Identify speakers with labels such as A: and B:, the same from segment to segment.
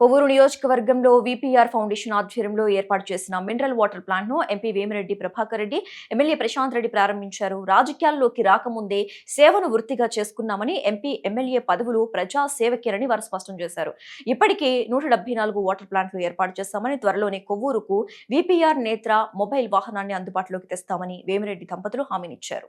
A: కొవ్వూరు నియోజకవర్గంలో VPR foundation ఆధ్వర్యంలో ఏర్పాటు చేసిన మినరల్ వాటర్ ప్లాంట్ను ఎంపీ వేమిరెడ్డి ప్రభాకర్ రెడ్డి ఎమ్మెల్యే ప్రశాంత్ రెడ్డి ప్రారంభించారు. రాజకీయాల్లోకి రాకముందే సేవను వృత్తిగా చేసుకున్నామని ఎంపీ ఎమ్మెల్యే పదవులు ప్రజా సేవకేనని వారు స్పష్టం చేశారు. ఇప్పటికే నూట నాలుగు వాటర్ ప్లాంట్లు ఏర్పాటు చేస్తామని త్వరలోనే కొవ్వూరుకు విపిఆర్ నేత్ర మొబైల్ వాహనాన్ని అందుబాటులోకి తెస్తామని వేమిరెడ్డి దంపతులు హామీనిచ్చారు.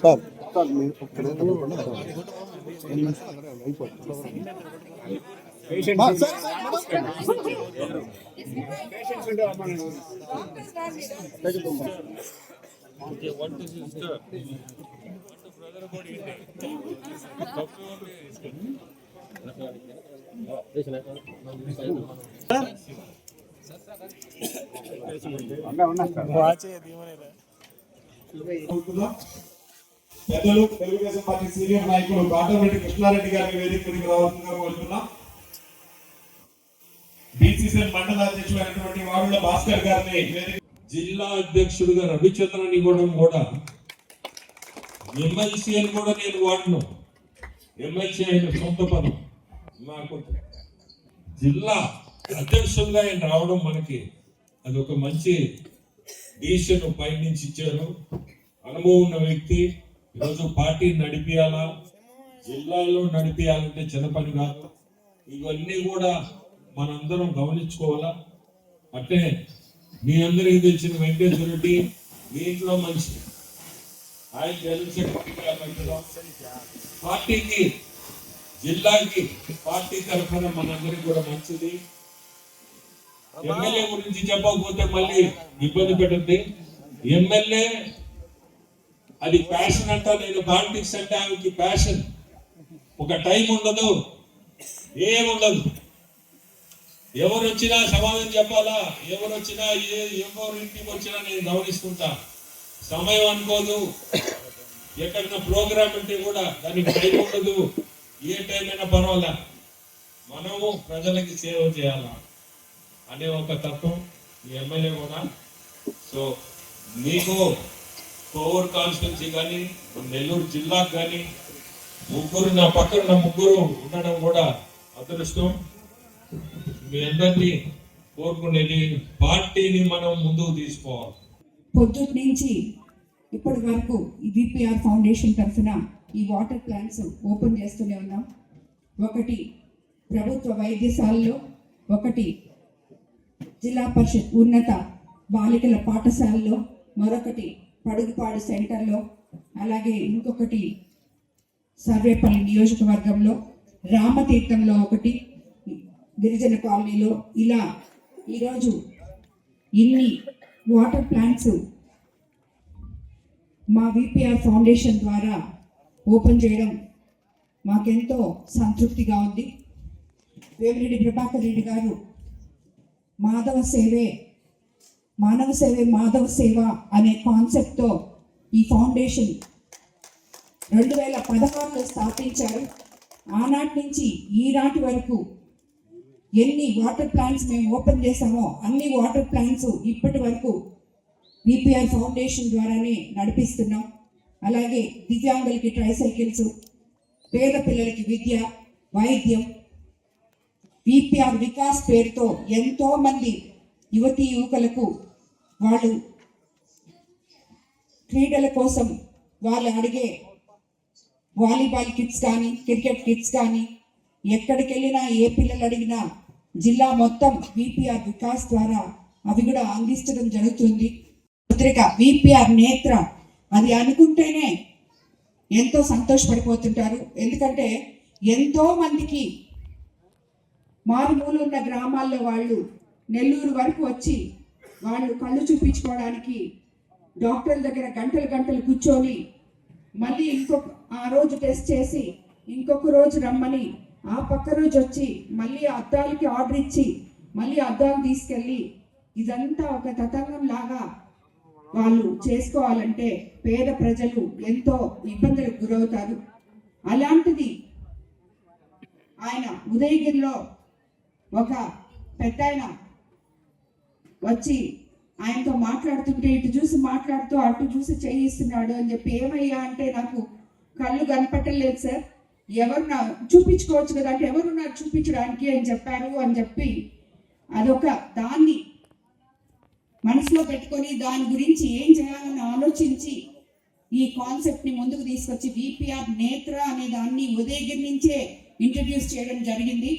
B: సార్. సార్, సార్,
C: కోరుకుందాం. పెద్దలు తెలుగుదేశం పార్టీ సీనియర్ నాయకులు కాటమరెడ్డి కృష్ణారెడ్డి గారిని వేదిక రావాల్సిందిగా కోరుతున్నాం. బీసీసీ మండల అధ్యక్షులైనటువంటి వారుల భాస్కర్ గారిని
D: జిల్లా అధ్యక్షుడిగా రవిచంద్రన్ ఇవ్వడం కూడా ఎమ్మెల్సీ అని కూడా నేను వాడను. ఎమ్మెల్సీ అయిన సొంత పదం నాకు జిల్లా అధ్యక్షులుగా ఆయన రావడం మనకి అది ఒక మంచి డిసిషన్ పై నుంచి ఇచ్చారు. అనుభవం ఉన్న వ్యక్తి. ఈరోజు పార్టీ నడిపియాలా? జిల్లాలో నడిపియాలంటే చిన్న పని కాదు. ఇవన్నీ కూడా మనందరం గమనించుకోవాలా? అంటే మీ అందరికి తెలిసిన వెంకటేశ్వర రెడ్డి మీ ఇంట్లో ఆయన జనరల్ పార్టీకి జిల్లాకి పార్టీ తరఫున మనందరికి కూడా మంచిది. ఎమ్మెల్యే గురించి చెప్పకపోతే మళ్ళీ ఇబ్బంది పెట్టింది ఎమ్మెల్యే అది ప్యాషన్ అంట నేను పాలిటిక్స్ అంటే ఆమెకి ప్యాషన్ ఒక టైం ఉండదు ఏముండదు ఎవరు వచ్చినా సమాధానం చెప్పాలా? ఎవరు వచ్చినా ఏ ఎవరు ఇంటికి వచ్చినా నేను గమనిస్తుంటాను సమయం అనుకోదు. ఎక్కడైనా ప్రోగ్రామ్ ఉంటే కూడా దానికి టైం ఉండదు. ఏ టైం అయినా పర్వాలే. మనము ప్రజలకి సేవ చేయాలా అనే ఒక తత్వం ఈ ఎమ్మెల్యే కూడా. సో మీకు కోవూర్ కాన్స్టిట్యున్సీ కానీ నెల్లూరు జిల్లాకు కానీ ముగ్గురు నా పక్కన ముగ్గురు ఉండడం కూడా అదృష్టం. మీ అందరినీ కోరుకునేది పార్టీని మనం ముందుకు తీసుకోవాలి.
E: పొద్దుటి నుంచి ఇప్పటి వరకు ఈ విపిఆర్ ఫౌండేషన్ తరఫున ఈ వాటర్ ప్లాంట్స్ ఓపెన్ చేస్తూనే ఉన్నాం. ఒకటి ప్రభుత్వ వైద్యశాలలో ఒకటి జిల్లా పరిషత్ ఉన్నత బాలికల పాఠశాలలో మరొకటి పడుగుపాడు సెంటర్లో అలాగే ఇంకొకటి సర్వేపల్లి నియోజకవర్గంలో రామతీర్థంలో ఒకటి గిరిజన కాలనీలో. ఇలా ఈరోజు ఇన్ని వాటర్ ప్లాంట్స్ మా విపిఆర్ ఫౌండేషన్ ద్వారా ఓపెన్ చేయడం మాకెంతో సంతృప్తిగా ఉంది. వేమిరెడ్డి ప్రభాకర్ రెడ్డి గారు మాధవ సేవే మానవ సేవే మాధవ సేవ అనే కాన్సెప్ట్తో ఈ ఫౌండేషన్ రెండు వేల పదహారులో స్థాపించారు. ఆనాటి నుంచి ఈనాటి వరకు ఎన్ని వాటర్ ప్లాంట్స్ మేము ఓపెన్ చేసామో అన్ని వాటర్ ప్లాంట్స్ ఇప్పటి వరకు బీపీఆర్ ఫౌండేషన్ ద్వారానే నడిపిస్తున్నాం. అలాగే దివ్యాంగులకి ట్రైసైకిల్స్ పేద పిల్లలకి విద్య వైద్యం బీపీఆర్ వికాస్ పేరుతో ఎంతోమంది యువతీ యువకులకు వాళ్ళు క్రీడల కోసం వాళ్ళు అడిగే వాలీబాల్ కిట్స్ కానీ క్రికెట్ కిట్స్ కానీ ఎక్కడికి వెళ్ళినా ఏ పిల్లలు అడిగినా జిల్లా మొత్తం విపిఆర్ వికాస్ ద్వారా అవి కూడా అందించడం జరుగుతుంది. పత్రిక విపిఆర్ నేత్ర అది అనుకుంటేనే ఎంతో సంతోషపడిపోతుంటారు. ఎందుకంటే ఎంతో మందికి మారుమూలు ఉన్న గ్రామాల్లో వాళ్ళు నెల్లూరు వరకు వచ్చి వాళ్ళు కళ్ళు చూపించుకోవడానికి డాక్టర్ల దగ్గర గంటలు గంటలు కూర్చొని మళ్ళీ ఇంకొక ఆ రోజు టెస్ట్ చేసి ఇంకొక రోజు రమ్మని ఆ పక్క రోజు వచ్చి మళ్ళీ అద్దాలకి ఆర్డర్ ఇచ్చి మళ్ళీ అద్దాలు తీసుకెళ్ళి ఇదంతా ఒక తతంగం లాగా వాళ్ళు చేసుకోవాలంటే పేద ప్రజలు ఎంతో ఇబ్బందులకు గురవుతారు. అలాంటిది ఆయన ఉదయగిరిలో ఒక పెద్ద ఆయన వచ్చి ఆయనతో మాట్లాడుతుంటే ఇటు చూసి మాట్లాడుతూ అటు చూసి చేయిస్తున్నాడు అని చెప్పి ఏమయ్యా అంటే నాకు కళ్ళు కనపట్టలేదు సార్. ఎవరు చూపించుకోవచ్చు కదా అంటే ఎవరున్నారు చూపించడానికి అని చెప్పారు అని చెప్పి అదొక దాన్ని మనసులో పెట్టుకొని దాని గురించి ఏం చేయాలని ఆలోచించి ఈ కాన్సెప్ట్ని ముందుకు తీసుకొచ్చి విపిఆర్ నేత్ర అనే దాన్ని ఉదయగిరి నుంచే ఇంట్రడ్యూస్ చేయడం జరిగింది.